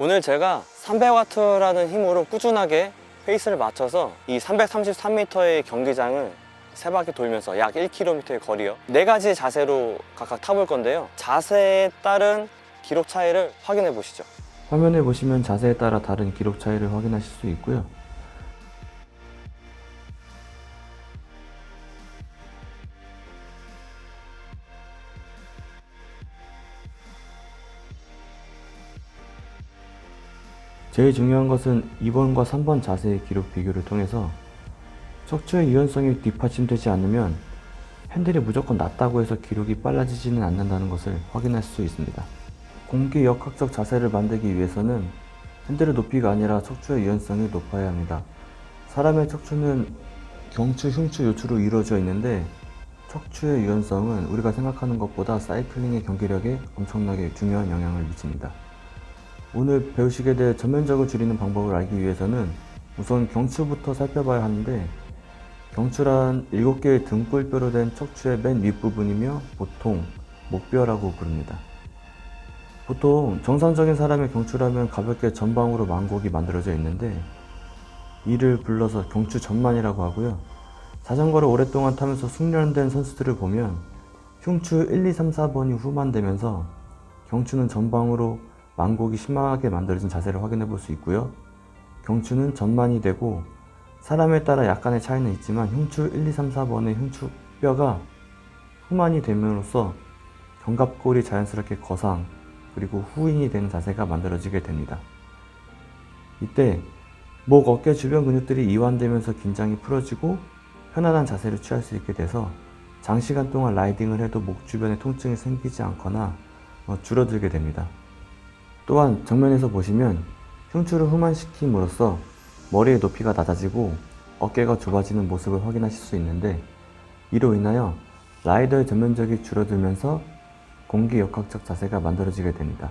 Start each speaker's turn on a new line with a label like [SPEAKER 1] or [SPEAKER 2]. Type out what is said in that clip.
[SPEAKER 1] 오늘 제가 300와트라는 힘으로 꾸준하게 페이스를 맞춰서 이 333m의 경기장을 세 바퀴 돌면서 약 1km의 거리요. 네 가지 자세로 각각 타볼 건데요. 자세에 따른 기록 차이를 확인해 보시죠.
[SPEAKER 2] 화면에 보시면 자세에 따라 다른 기록 차이를 확인하실 수 있고요. 제일 중요한 것은 2번과 3번 자세의 기록 비교를 통해서 척추의 유연성이 뒷받침되지 않으면 핸들이 무조건 낮다고 해서 기록이 빨라지지는 않는다는 것을 확인할 수 있습니다. 공기 역학적 자세를 만들기 위해서는 핸들의 높이가 아니라 척추의 유연성이 높아야 합니다. 사람의 척추는 경추, 흉추, 요추로 이루어져 있는데 척추의 유연성은 우리가 생각하는 것보다 사이클링의 경기력에 엄청나게 중요한 영향을 미칩니다. 오늘 배우시게 될 전면적을 줄이는 방법을 알기 위해서는 우선 경추부터 살펴봐야 하는데 경추란 7개의 등골뼈로 된 척추의 맨 윗부분이며 보통 목뼈라고 부릅니다. 보통 정상적인 사람의 경추라면 가볍게 전방으로 만곡이 만들어져 있는데 이를 불러서 경추 전만이라고 하고요. 자전거를 오랫동안 타면서 숙련된 선수들을 보면 흉추 1, 2, 3, 4번이 후만되면서 경추는 전방으로 만곡이 심하게 만들어진 자세를 확인해 볼 수 있고요. 경추는 전만이 되고 사람에 따라 약간의 차이는 있지만 흉추 1, 2, 3, 4번의 흉추 뼈가 후만이 됨으로써 견갑골이 자연스럽게 거상 그리고 후인이 되는 자세가 만들어지게 됩니다. 이때 목, 어깨 주변 근육들이 이완되면서 긴장이 풀어지고 편안한 자세를 취할 수 있게 돼서 장시간 동안 라이딩을 해도 목 주변에 통증이 생기지 않거나 어, 줄어들게 됩니다. 또한 정면에서 보시면 흉추를 후만시킴으로써 머리의 높이가 낮아지고 어깨가 좁아지는 모습을 확인하실 수 있는데 이로 인하여 라이더의 전면적이 줄어들면서 공기 역학적 자세가 만들어지게 됩니다.